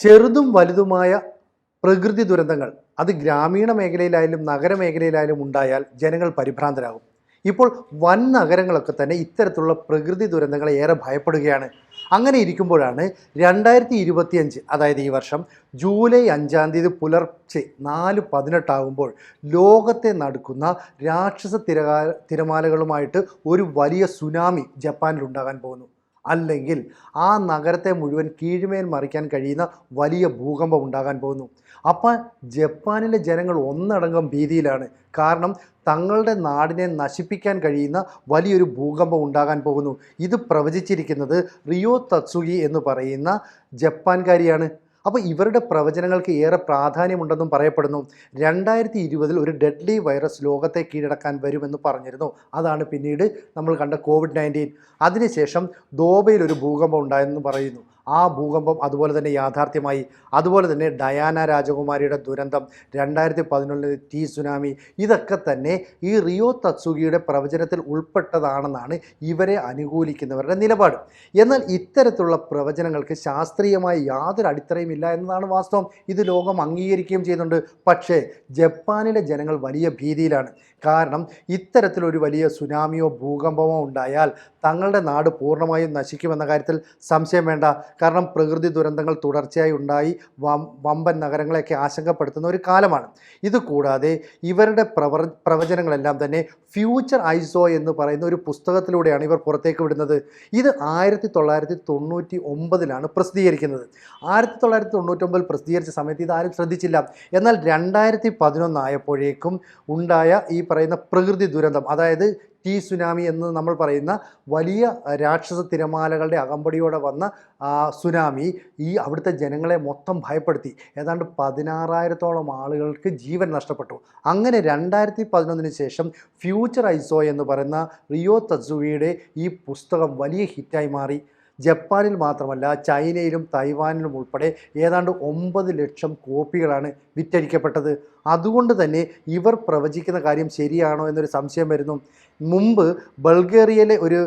ചെറുതും വലുതുമായ പ്രകൃതി ദുരന്തങ്ങൾ അത് ഗ്രാമീണ മേഖലയിലായാലും നഗരമേഖലയിലായാലും ഉണ്ടായാൽ ജനങ്ങൾ പരിഭ്രാന്തരാകും. ഇപ്പോൾ വൻ നഗരങ്ങളൊക്കെ തന്നെ ഇത്തരത്തിലുള്ള പ്രകൃതി ദുരന്തങ്ങളെ ഏറെ ഭയപ്പെടുകയാണ്. അങ്ങനെ ഇരിക്കുമ്പോഴാണ് രണ്ടായിരത്തി ഇരുപത്തിയഞ്ച് അതായത് ഈ വർഷം ജൂലൈ അഞ്ചാം തീയതി പുലർച്ചെ നാല് പതിനെട്ടാകുമ്പോൾ ലോകത്തെ നടക്കുന്ന രാക്ഷസ തിരകാ തിരമാലകളുമായിട്ട് ഒരു വലിയ സുനാമി ജപ്പാനിൽ ഉണ്ടാകാൻ പോകുന്നു. അല്ലെങ്കിൽ ആ നഗരത്തെ മുഴുവൻ കീഴ്മേൽ മറിക്കാൻ കഴിയുന്ന വലിയ ഭൂകമ്പം ഉണ്ടാകാൻ പോകുന്നു. അപ്പോൾ ജപ്പാനിലെ ജനങ്ങൾ ഒന്നടങ്കം ഭീതിയിലാണ്. കാരണം തങ്ങളുടെ നാടിനെ നശിപ്പിക്കാൻ കഴിയുന്ന വലിയൊരു ഭൂകമ്പം ഉണ്ടാകാൻ പോകുന്നു. ഇത് പ്രവചിച്ചിരിക്കുന്നത് റിയോ തത്സുഗി എന്ന് പറയുന്ന ജപ്പാൻകാരിയാണ്. അപ്പോൾ ഇവരുടെ പ്രവചനങ്ങൾക്ക് ഏറെ പ്രാധാന്യമുണ്ടെന്നും പറയപ്പെടുന്നു. രണ്ടായിരത്തി ഇരുപതിൽ ഒരു ഡെഡ്ലി വൈറസ് ലോകത്തെ കീഴടക്കാൻ വരുമെന്ന് പറഞ്ഞിരുന്നു. അതാണ് പിന്നീട് നമ്മൾ കണ്ട കോവിഡ് നയന്റീൻ അതിനുശേഷം ദോബയിൽ ഒരു ഭൂകമ്പം ഉണ്ടായെന്ന് പറയുന്നു. ആ ഭൂകമ്പം അതുപോലെ തന്നെ യാഥാർത്ഥ്യമായി അതുപോലെ തന്നെ ഡയാന രാജകുമാരിയുടെ ദുരന്തം രണ്ടായിരത്തി പതിനൊന്നിൽ തീ സുനാമി ഇതൊക്കെ തന്നെ ഈ റിയോ തത്സുഗിയുടെ പ്രവചനത്തിൽ ഉൾപ്പെട്ടതാണെന്നാണ് ഇവരെ അനുകൂലിക്കുന്നവരുടെ നിലപാട്. എന്നാൽ ഇത്തരത്തിലുള്ള പ്രവചനങ്ങൾക്ക് ശാസ്ത്രീയമായി യാതൊരു അടിത്തറയും ഇല്ല എന്നതാണ് വാസ്തവം. ഇത് ലോകം അംഗീകരിക്കുകയും ചെയ്യുന്നുണ്ട്. പക്ഷേ ജപ്പാനിലെ ജനങ്ങൾ വലിയ ഭീതിയിലാണ്. കാരണം ഇത്തരത്തിലൊരു വലിയ സുനാമിയോ ഭൂകമ്പമോ ഉണ്ടായാൽ തങ്ങളുടെ നാട് പൂർണമായും നശിക്കുമെന്ന കാര്യത്തിൽ സംശയം വേണ്ട. കാരണം പ്രകൃതി ദുരന്തങ്ങൾ തുടർച്ചയായി ഉണ്ടായി വമ്പൻ നഗരങ്ങളെയൊക്കെ ആശങ്കപ്പെടുത്തുന്ന ഒരു കാലമാണ്. ഇത് കൂടാതെ ഇവരുടെ പ്രവർ പ്രവചനങ്ങളെല്ലാം തന്നെ ഫ്യൂച്ചർ ഐസോ എന്ന് പറയുന്ന ഒരു പുസ്തകത്തിലൂടെയാണ് ഇവർ പുറത്തേക്ക് വിടുന്നത്. ഇത് ആയിരത്തി തൊള്ളായിരത്തി തൊണ്ണൂറ്റി ഒമ്പതിലാണ് പ്രസിദ്ധീകരിക്കുന്നത്. ആയിരത്തി തൊള്ളായിരത്തി തൊണ്ണൂറ്റൊമ്പതിൽ പ്രസിദ്ധീകരിച്ച സമയത്ത് ഇതാരും ശ്രദ്ധിച്ചില്ല. എന്നാൽ രണ്ടായിരത്തി പതിനൊന്നായപ്പോഴേക്കും ഉണ്ടായ ഈ പറയുന്ന പ്രകൃതി ദുരന്തം അതായത് ടി സുനാമി എന്ന് നമ്മൾ പറയുന്ന വലിയ രാക്ഷസ തിരമാലകളുടെ അകമ്പടിയോടെ വന്ന സുനാമി ഈ അവിടുത്തെ ജനങ്ങളെ മൊത്തം ഭയപ്പെടുത്തി. ഏതാണ്ട് പതിനാറായിരത്തോളം ആളുകൾക്ക് ജീവൻ നഷ്ടപ്പെട്ടു. അങ്ങനെ രണ്ടായിരത്തി പതിനൊന്നിന് ശേഷം ഫ്യൂച്ചർ ഐസോ എന്ന് പറയുന്ന റിയോ തസുവിയുടെ ഈ പുസ്തകം വലിയ ഹിറ്റായി മാറി. ജപ്പാനിൽ മാത്രമല്ല ചൈനയിലും തൈവാനിലും ഉൾപ്പെടെ ഏതാണ്ട് ഒമ്പത് ലക്ഷം കോപ്പികളാണ് വിറ്റഴിക്കപ്പെട്ടത്. അതുകൊണ്ട് തന്നെ ഇവർ പ്രവചിക്കുന്ന കാര്യം ശരിയാണോ എന്നൊരു സംശയം വരുന്നു. മുമ്പ് ബൾഗേറിയയിലെ ഒരു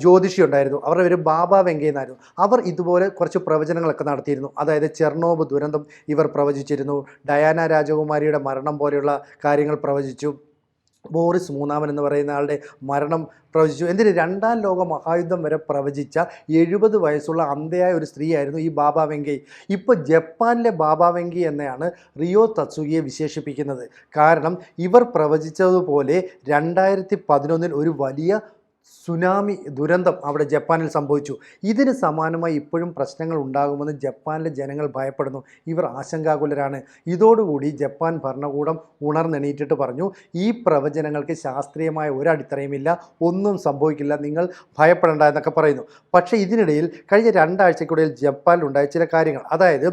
ജ്യോതിഷി ഉണ്ടായിരുന്നു. അവരുടെ പേര് ബാബ വെങ്കയെന്നായിരുന്നു അവർ ഇതുപോലെ കുറച്ച് പ്രവചനങ്ങളൊക്കെ നടത്തിയിരുന്നു. അതായത് ചെർണോബ് ദുരന്തം ഇവർ പ്രവചിച്ചിരുന്നു. ഡയാന രാജകുമാരിയുടെ മരണം പോലെയുള്ള കാര്യങ്ങൾ പ്രവചിച്ചു. ബോറിസ് മൂന്നാമൻ എന്ന് പറയുന്ന ആളുടെ മരണം പ്രവചിച്ചു. എന്തിന്? രണ്ടാം ലോക മഹായുദ്ധം വരെ പ്രവചിച്ച എഴുപത് വയസ്സുള്ള അന്ധയായ ഒരു സ്ത്രീയായിരുന്നു ഈ ബാബ വെങ്കൈ. ഇപ്പോൾ ജപ്പാനിലെ ബാബ വെങ്കി എന്നെയാണ് റിയോ തത്സുകിയെ വിശേഷിപ്പിക്കുന്നത്. കാരണം ഇവർ പ്രവചിച്ചതുപോലെ രണ്ടായിരത്തി പതിനൊന്നിൽ ഒരു വലിയ സുനാമി ദുരന്തം അവിടെ ജപ്പാനിൽ സംഭവിച്ചു. ഇതിന് സമാനമായി ഇപ്പോഴും പ്രശ്നങ്ങൾ ഉണ്ടാകുമെന്ന് ജപ്പാനിലെ ജനങ്ങൾ ഭയപ്പെടുന്നു. ഇവർ ആശങ്കാകുലരാണ്. ഇതോടുകൂടി ജപ്പാൻ ഭരണകൂടം ഉണർന്നെണീറ്റിട്ട് പറഞ്ഞു ഈ പ്രവചനങ്ങൾക്ക് ശാസ്ത്രീയമായ ഒരടിത്തറയുമില്ല ഒന്നും സംഭവിക്കില്ല നിങ്ങൾ ഭയപ്പെടേണ്ട എന്നൊക്കെ പറയുന്നു. പക്ഷേ ഇതിനിടയിൽ കഴിഞ്ഞ രണ്ടാഴ്ചയ്ക്കുള്ളിൽ ജപ്പാനിലുണ്ടായ ചില കാര്യങ്ങൾ അതായത്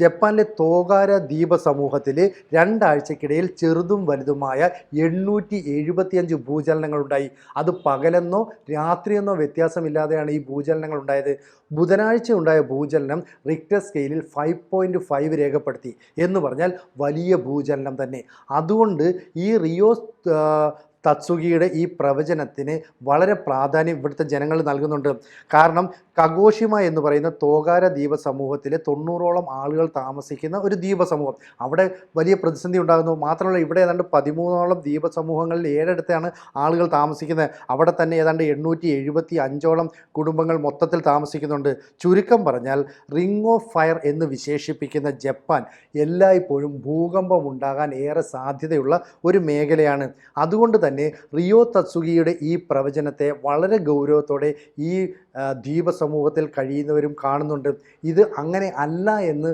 ജപ്പാനിലെ തോകാര ദ്വീപ സമൂഹത്തിൽ രണ്ടാഴ്ചക്കിടയിൽ ചെറുതും വലുതുമായ എണ്ണൂറ്റി എഴുപത്തിയഞ്ച് ഭൂചലനങ്ങളുണ്ടായി. അത് പകലെന്നോ രാത്രിയെന്നോ വ്യത്യാസമില്ലാതെയാണ് ഈ ഭൂചലനങ്ങൾ ഉണ്ടായത്. ബുധനാഴ്ച ഉണ്ടായ ഭൂചലനം റിക്ടർ സ്കെയിലിൽ ഫൈവ് പോയിന്റ് ഫൈവ് രേഖപ്പെടുത്തി എന്ന് പറഞ്ഞാൽ വലിയ ഭൂചലനം തന്നെ. അതുകൊണ്ട് ഈ റിയോ ആ, തത്സുകിയുടെ ഈ പ്രവചനത്തിന് വളരെ പ്രാധാന്യം ഇവിടുത്തെ ജനങ്ങൾ നൽകുന്നുണ്ട്. കാരണം കഗോഷിമ എന്ന് പറയുന്ന തോകാര ദ്വീപ സമൂഹത്തിലെ തൊണ്ണൂറോളം ആളുകൾ താമസിക്കുന്ന ഒരു ദ്വീപ സമൂഹം അവിടെ വലിയ പ്രതിസന്ധി ഉണ്ടാകുന്നു. മാത്രമല്ല ഇവിടെ ഏതാണ്ട് പതിമൂന്നോളം ദ്വീപ സമൂഹങ്ങളിൽ ഏഴെടുത്താണ് ആളുകൾ താമസിക്കുന്നത്. അവിടെ തന്നെ ഏതാണ്ട് എണ്ണൂറ്റി എഴുപത്തി അഞ്ചോളം കുടുംബങ്ങൾ മൊത്തത്തിൽ താമസിക്കുന്നുണ്ട്. ചുരുക്കം പറഞ്ഞാൽ റിംഗ് ഓഫ് ഫയർ എന്ന് വിശേഷിപ്പിക്കുന്ന ജപ്പാൻ എല്ലായ്പ്പോഴും ഭൂകമ്പം ഉണ്ടാകാൻ ഏറെ സാധ്യതയുള്ള ഒരു മേഖലയാണ്. അതുകൊണ്ട് തന്നെ റിയോ തത്സുഗിയുടെ ഈ പ്രവചനത്തെ വളരെ ഗൗരവത്തോടെ ഈ ദ്വീപ സമൂഹത്തിൽ കഴിയുന്നവരും കാണുന്നുണ്ട്. ഇത് അങ്ങനെ അല്ല എന്ന്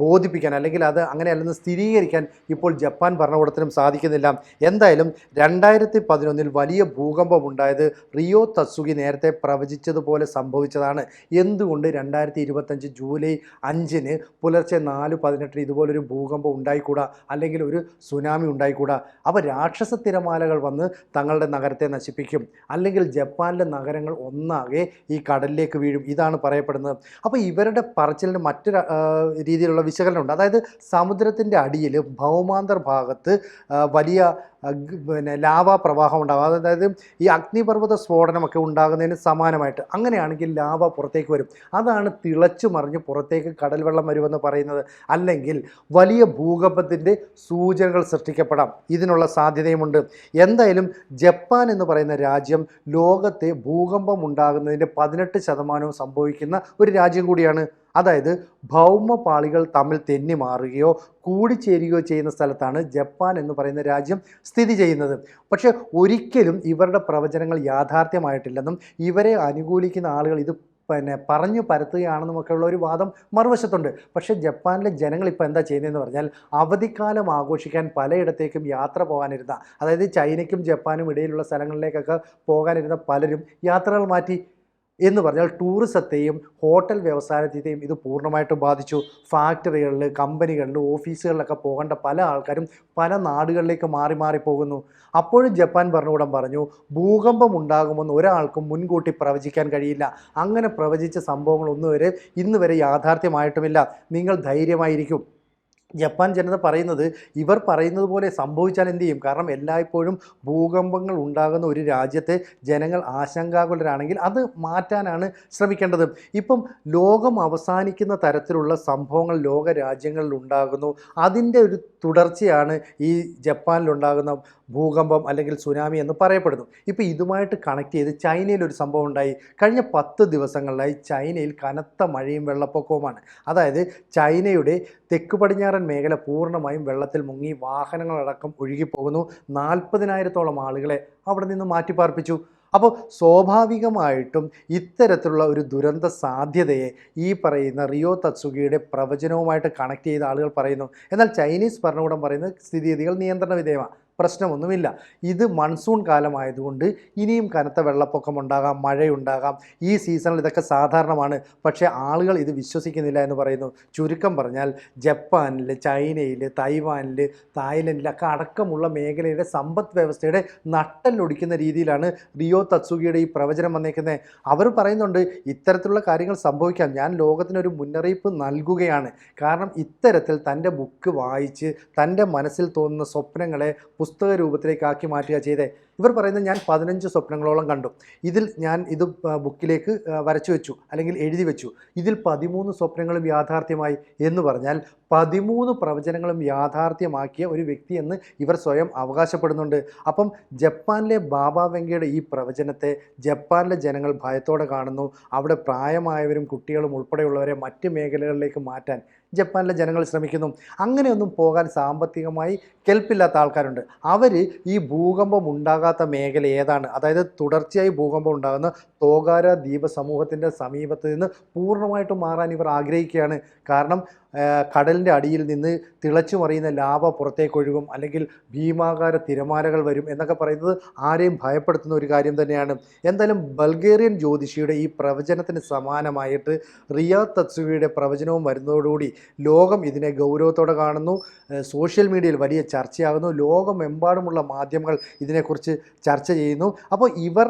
ബോധിപ്പിക്കാൻ അല്ലെങ്കിൽ അത് അങ്ങനെ അല്ലെന്ന് സ്ഥിരീകരിക്കാൻ ഇപ്പോൾ ജപ്പാൻ ഭരണകൂടത്തിനും സാധിക്കുന്നില്ല. എന്തായാലും രണ്ടായിരത്തി പതിനൊന്നിൽ വലിയ ഭൂകമ്പം ഉണ്ടായത് റിയോ തസുഗി നേരത്തെ പ്രവചിച്ചതുപോലെ സംഭവിച്ചതാണ്. എന്തുകൊണ്ട് രണ്ടായിരത്തി ഇരുപത്തഞ്ച് ജൂലൈ അഞ്ചിന് പുലർച്ചെ നാല് പതിനെട്ടിന് ഇതുപോലൊരു ഭൂകമ്പം ഉണ്ടായിക്കൂടാ? അല്ലെങ്കിൽ ഒരു സുനാമി ഉണ്ടായിക്കൂടാ? അപ്പോൾ രാക്ഷസ തിരമാലകൾ വന്ന് തങ്ങളുടെ നഗരത്തെ നശിപ്പിക്കും. അല്ലെങ്കിൽ ജപ്പാനിലെ നഗരങ്ങൾ ഒന്നാകെ ഈ കടലിലേക്ക് വീഴും ഇതാണ് പറയപ്പെടുന്നത്. അപ്പോൾ ഇവരുടെ പറച്ചിലിന് മറ്റൊരു രീതിയിലുള്ള വിശകലനമുണ്ട്. അതായത് സമുദ്രത്തിന്റെ അടിയിൽ ഭൗമാന്തർ ഭാഗത്ത് വലിയ പിന്നെ ലാവാ പ്രവാഹം ഉണ്ടാകും അതായത് ഈ അഗ്നിപർവത സ്ഫോടനമൊക്കെ ഉണ്ടാകുന്നതിന് സമാനമായിട്ട് അങ്ങനെയാണെങ്കിൽ ലാവ പുറത്തേക്ക് വരും. അതാണ് തിളച്ചു മറിഞ്ഞ് പുറത്തേക്ക് കടൽ വെള്ളം വരുമെന്ന് പറയുന്നത്. അല്ലെങ്കിൽ വലിയ ഭൂകമ്പത്തിന്റെ സൂചനകൾ സൃഷ്ടിക്കപ്പെടാം. ഇതിനുള്ള സാധ്യതയുമുണ്ട്. എന്തായാലും ജപ്പാൻ എന്ന് പറയുന്ന രാജ്യം ലോകത്തെ ഭൂകമ്പം ഉണ്ടാകുന്നതിന്റെ പതിനെട്ട് ശതമാനവും സംഭവിക്കുന്ന ഒരു രാജ്യം കൂടിയാണ് അതായത് ഭൗമപാളികൾ തമ്മിൽ തെന്നി മാറുകയോ കൂടിച്ചേരുകയോ ചെയ്യുന്ന സ്ഥലത്താണ് ജപ്പാൻ എന്ന് പറയുന്ന രാജ്യം സ്ഥിതി ചെയ്യുന്നത്. പക്ഷേ ഒരിക്കലും ഇവരുടെ പ്രവചനങ്ങൾ യാഥാർത്ഥ്യമായിട്ടില്ലെന്നും ഇവരെ അനുകൂലിക്കുന്ന ആളുകൾ ഇത് പിന്നെ പറഞ്ഞു പരത്തുകയാണെന്നുമൊക്കെയുള്ള ഒരു വാദം മറുവശത്തുണ്ട്. പക്ഷേ ജപ്പാനിലെ ജനങ്ങൾ ഇപ്പോൾ എന്താ ചെയ്യുന്നതെന്ന് പറഞ്ഞാൽ അവധിക്കാലം ആഘോഷിക്കാൻ പലയിടത്തേക്കും യാത്ര പോകാനിരുന്ന അതായത് ചൈനയ്ക്കും ജപ്പാനും ഇടയിലുള്ള സ്ഥലങ്ങളിലേക്കൊക്കെ പോകാനിരുന്ന പലരും യാത്രകൾ മാറ്റി എന്ന് പറഞ്ഞാൽ ടൂറിസത്തെയും ഹോട്ടൽ വ്യവസായത്തെയും ഇത് പൂർണമായിട്ടും ബാധിച്ചു. ഫാക്ടറികളിൽ കമ്പനികളിൽ ഓഫീസുകളിലൊക്കെ പോകേണ്ട പല ആൾക്കാരും പല നാടുകളിലേക്ക് മാറി മാറി പോകുന്നു. അപ്പോഴും ജപ്പാൻ ഭരണകൂടം പറഞ്ഞു ഭൂകമ്പം ഉണ്ടാകുമെന്ന് ഒരാൾക്കും മുൻകൂട്ടി പ്രവചിക്കാൻ കഴിയില്ല. അങ്ങനെ പ്രവചിച്ച സംഭവങ്ങളൊന്നും വരെ ഇന്ന് വരെ യാഥാർത്ഥ്യമായിട്ടുമില്ല. നിങ്ങൾ ധൈര്യമായിരിക്കും. ജപ്പാൻ ജനത പറയുന്നത് ഇവർ പറയുന്നത് പോലെ സംഭവിച്ചാൽ എന്ത് ചെയ്യും? കാരണം എല്ലായ്പ്പോഴും ഭൂകമ്പങ്ങൾ ഉണ്ടാകുന്ന ഒരു രാജ്യത്തെ ജനങ്ങൾ ആശങ്കാകുലരാണെങ്കിൽ അത് മാറ്റാനാണ് ശ്രമിക്കേണ്ടത്. ഇപ്പം ലോകം അവസാനിക്കുന്ന തരത്തിലുള്ള സംഭവങ്ങൾ ലോക രാജ്യങ്ങളിൽ ഉണ്ടാകുന്നു. അതിന്റെ ഒരു തുടർച്ചയാണ് ഈ ജപ്പാനിലുണ്ടാകുന്ന ഭൂകമ്പം അല്ലെങ്കിൽ സുനാമി എന്ന് പറയപ്പെടുന്നു. ഇപ്പോൾ ഇതുമായിട്ട് കണക്ട് ചെയ്ത് ചൈനയിൽ ഒരു സംഭവം ഉണ്ടായി. കഴിഞ്ഞ പത്ത് ദിവസങ്ങളിലായി ചൈനയിൽ കനത്ത മഴയും വെള്ളപ്പൊക്കവുമാണ്. അതായത് ചൈനയുടെ തെക്ക് പടിഞ്ഞാറൻ മേഖല പൂർണമായും വെള്ളത്തിൽ മുങ്ങി വാഹനങ്ങളടക്കം ഒഴുകിപ്പോകുന്നു. നാൽപ്പതിനായിരത്തോളം ആളുകളെ അവിടെ നിന്ന് മാറ്റിപ്പാർപ്പിച്ചു. അപ്പോൾ സ്വാഭാവികമായിട്ടും ഇത്തരത്തിലുള്ള ഒരു ദുരന്ത സാധ്യതയെ ഈ പറയുന്ന റിയോ തത്സുഗിയുടെ പ്രവചനവുമായിട്ട് കണക്ട് ചെയ്ത ആളുകൾ പറയുന്നു. എന്നാൽ ചൈനീസ് ഭരണകൂടം പറയുന്നത് സ്ഥിതിഗതികൾ നിയന്ത്രണ വിധേയമാണ് പ്രശ്നമൊന്നുമില്ല. ഇത് മൺസൂൺ കാലമായതുകൊണ്ട് ഇനിയും കനത്ത വെള്ളപ്പൊക്കം ഉണ്ടാകാം മഴയുണ്ടാകാം. ഈ സീസണിൽ ഇതൊക്കെ സാധാരണമാണ്. പക്ഷേ ആളുകൾ ഇത് വിശ്വസിക്കുന്നില്ല എന്ന് പറയുന്നു. ചുരുക്കം പറഞ്ഞാൽ ജപ്പാനിൽ ചൈനയിൽ തൈവാനിൽ തായ്ലൻഡിലൊക്കെ അടക്കമുള്ള മേഖലയുടെ സമ്പദ് വ്യവസ്ഥയുടെ നട്ടലൊടിക്കുന്ന രീതിയിലാണ് റിയോ തത്സുഗിയുടെ ഈ പ്രവചനം വന്നേക്കുന്നത് അവർ പറയുന്നുണ്ട് ഇത്തരത്തിലുള്ള കാര്യങ്ങൾ സംഭവിക്കാം. ഞാൻ ലോകത്തിനൊരു മുന്നറിയിപ്പ് നൽകുകയാണ്. കാരണം ഇത്തരത്തിൽ തന്റെ ബുക്ക് വായിച്ച് തന്റെ മനസ്സിൽ തോന്നുന്ന സ്വപ്നങ്ങളെ പുസ്തക രൂപത്തിലേക്ക് ആക്കി മാറ്റുക ചെയ്തേ. ഇവർ പറയുന്നത് ഞാൻ പതിനഞ്ച് സ്വപ്നങ്ങളോളം കണ്ടു. ഇതിൽ ഞാൻ ഇത് ബുക്കിലേക്ക് വരച്ചു വെച്ചു അല്ലെങ്കിൽ എഴുതി വെച്ചു. ഇതിൽ പതിമൂന്ന് സ്വപ്നങ്ങളും യാഥാർത്ഥ്യമായി എന്ന് പറഞ്ഞാൽ പതിമൂന്ന് പ്രവചനങ്ങളും യാഥാർത്ഥ്യമാക്കിയ ഒരു വ്യക്തി എന്ന് ഇവർ സ്വയം അവകാശപ്പെടുന്നുണ്ട്. അപ്പം ജപ്പാനിലെ ബാബ വെങ്കയുടെ ഈ പ്രവചനത്തെ ജപ്പാനിലെ ജനങ്ങൾ ഭയത്തോടെ കാണുന്നു. അവിടെ പ്രായമായവരും കുട്ടികളും ഉൾപ്പെടെയുള്ളവരെ മറ്റ് മേഖലകളിലേക്ക് മാറ്റാൻ ജപ്പാനിലെ ജനങ്ങൾ ശ്രമിക്കുന്നു. അങ്ങനെയൊന്നും പോകാൻ സാമ്പത്തികമായി കെൽപ്പില്ലാത്ത ആൾക്കാരുണ്ട്. അവർ ഈ ഭൂകമ്പം ഉണ്ടാകാത്ത മേഖല ഏതാണ്? അതായത് തുടർച്ചയായി ഭൂകമ്പം ഉണ്ടാകുന്ന തോഗാര ദ്വീപ സമൂഹത്തിന്റെ സമീപത്ത് നിന്ന് പൂർണമായിട്ടും മാറാൻ ഇവർ ആഗ്രഹിക്കുകയാണ്. കാരണം കടലിന്റെ അടിയിൽ നിന്ന് തിളച്ചു മറിയുന്ന ലാവ പുറത്തേക്കൊഴുകും അല്ലെങ്കിൽ ഭീമാകാര തിരമാലകൾ വരും എന്നൊക്കെ പറയുന്നത് ആരെയും ഭയപ്പെടുത്തുന്ന ഒരു കാര്യം തന്നെയാണ്. എന്തായാലും ബൾഗേറിയൻ ജ്യോതിഷിയുടെ ഈ പ്രവചനത്തിന് സമാനമായിട്ട് റിയാ തത്സുവിയുടെ പ്രവചനവും വരുന്നതോടുകൂടി ലോകം ഇതിനെ ഗൗരവത്തോടെ കാണുന്നു. സോഷ്യൽ മീഡിയയിൽ വലിയ ചർച്ചയാകുന്നു. ലോകമെമ്പാടുമുള്ള മാധ്യമങ്ങൾ ഇതിനെക്കുറിച്ച് ചർച്ച ചെയ്യുന്നു. അപ്പോൾ ഇവർ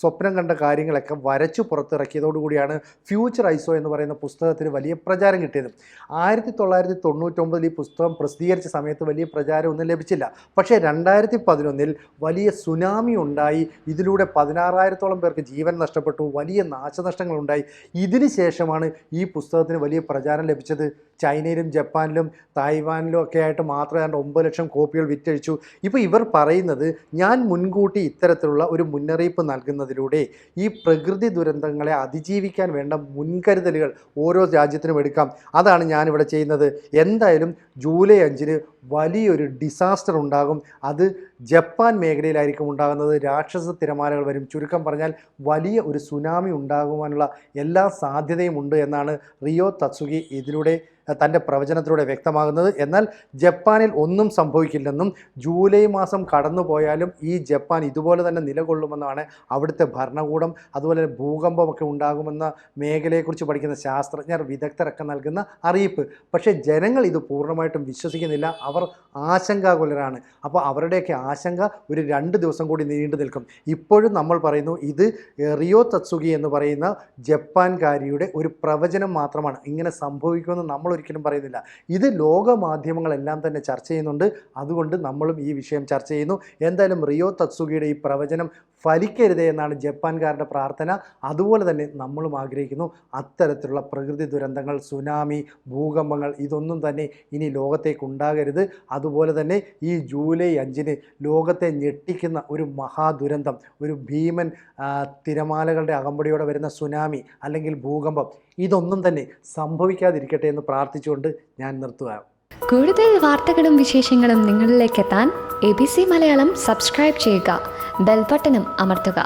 സ്വപ്നം കണ്ട കാര്യങ്ങളൊക്കെ വരച്ചു പുറത്തിറക്കിയതോടുകൂടിയാണ് ഫ്യൂച്ചർ ഐസോ എന്ന് പറയുന്ന പുസ്തകത്തിന് വലിയ പ്രചാരം കിട്ടിയത്. ആയിരത്തി തൊള്ളായിരത്തി തൊണ്ണൂറ്റൊമ്പതിൽ ഈ പുസ്തകം പ്രസിദ്ധീകരിച്ച സമയത്ത് വലിയ പ്രചാരമൊന്നും ലഭിച്ചില്ല. പക്ഷേ രണ്ടായിരത്തി പതിനൊന്നിൽ വലിയ സുനാമി ഉണ്ടായി. ഇതിലൂടെ പതിനാറായിരത്തോളം പേർക്ക് ജീവൻ നഷ്ടപ്പെട്ടു. വലിയ നാശനഷ്ടങ്ങളുണ്ടായി. ഇതിന് ശേഷമാണ് ഈ പുസ്തകത്തിന് വലിയ പ്രചാരം ലഭിച്ചത്. ചൈനയിലും ജപ്പാനിലും തായ്വാനിലും ഒക്കെ ആയിട്ട് മാത്രം ഏതാണ്ട് ഒമ്പത് ലക്ഷം കോപ്പികൾ വിറ്റഴിച്ചു. ഇപ്പോൾ ഇവർ പറയുന്നത് ഞാൻ മുൻകൂട്ടി ഇത്തരത്തിലുള്ള ഒരു മുന്നറിയിപ്പ് നൽകുന്നതിലൂടെ ഈ പ്രകൃതി ദുരന്തങ്ങളെ അതിജീവിക്കാൻ വേണ്ട മുൻകരുതലുകൾ ഓരോ രാജ്യത്തിനും എടുക്കാം. അതാണ് ഞാനിവിടെ ചെയ്യുന്നത്? എന്തായാലും ജൂലൈ അഞ്ചിന് വലിയൊരു ഡിസാസ്റ്റർ ഉണ്ടാകും. അത് ജപ്പാൻ മേഖലയിലായിരിക്കും ഉണ്ടാകുന്നത്. രാക്ഷസ തിരമാലകൾ വരും. ചുരുക്കം പറഞ്ഞാൽ വലിയ ഒരു സുനാമി ഉണ്ടാകുവാനുള്ള എല്ലാ സാധ്യതയും ഉണ്ട് എന്നാണ് റിയോ തത്സുഗി ഇതിലൂടെ തന്റെ പ്രവചനത്തിലൂടെ വ്യക്തമാകുന്നത്. എന്നാൽ ജപ്പാനിൽ ഒന്നും സംഭവിക്കില്ലെന്നും ജൂലൈ മാസം കടന്നു പോയാലും ഈ ജപ്പാൻ ഇതുപോലെ തന്നെ നിലകൊള്ളുമെന്നാണ് അവിടുത്തെ ഭരണകൂടം അതുപോലെ ഭൂകമ്പമൊക്കെ ഉണ്ടാകുമെന്ന മേഖലയെക്കുറിച്ച് പഠിക്കുന്ന ശാസ്ത്രജ്ഞർ വിദഗ്ധരൊക്കെ നൽകുന്ന അറിയിപ്പ്. പക്ഷേ ജനങ്ങൾ ഇത് പൂർണമായിട്ടും വിശ്വസിക്കുന്നില്ല. അവർ ആശങ്കാകുലരാണ്. അപ്പോൾ അവരുടെയൊക്കെ ആശങ്ക ഒരു രണ്ട് ദിവസം കൂടി നീണ്ടു നിൽക്കും. ഇപ്പോഴും നമ്മൾ പറയുന്നു ഇത് റിയോ തത്സുഗി എന്ന് പറയുന്ന ജപ്പാൻകാരിയുടെ ഒരു പ്രവചനം മാത്രമാണ്. ഇങ്ങനെ സംഭവിക്കുമെന്ന് നമ്മൾ ഒരിക്കലും പറയുന്നില്ല. ഇത് ലോക മാധ്യമങ്ങളെല്ലാം തന്നെ ചർച്ച ചെയ്യുന്നുണ്ട്. അതുകൊണ്ട് നമ്മളും ഈ വിഷയം ചർച്ച ചെയ്യുന്നു. എന്തായാലും റിയോ തത്സുഗിയുടെ ഈ പ്രവചനം ഫലിക്കരുതേ എന്നാണ് ജപ്പാൻകാരുടെ പ്രാർത്ഥന. അതുപോലെ തന്നെ നമ്മളും ആഗ്രഹിക്കുന്നു. അത്തരത്തിലുള്ള പ്രകൃതി ദുരന്തങ്ങൾ സുനാമി ഭൂകമ്പങ്ങൾ ഇതൊന്നും തന്നെ ഇനി ലോകത്തേക്ക് ഉണ്ടാകരുത് അതുപോലെ തന്നെ ഈ ജൂലൈ അഞ്ചിന് ലോകത്തെ ഞെട്ടിക്കുന്ന ഒരു മഹാദുരന്തം ഒരു ഭീമൻ തിരമാലകളുടെ അകമ്പടിയോടെ വരുന്ന സുനാമി അല്ലെങ്കിൽ ഭൂകമ്പം ഇതൊന്നും തന്നെ സംഭവിക്കാതിരിക്കട്ടെ എന്ന് പ്രാർത്ഥിച്ചുകൊണ്ട് ഞാൻ നിർത്തുകയാണ് കൂടുതൽ വാർത്തകളും വിശേഷങ്ങളും നിങ്ങളിലേക്ക് എത്താൻ A B C Malayalam subscribe ചെയ്യുക. ബെൽബട്ടനും അമർത്തുക.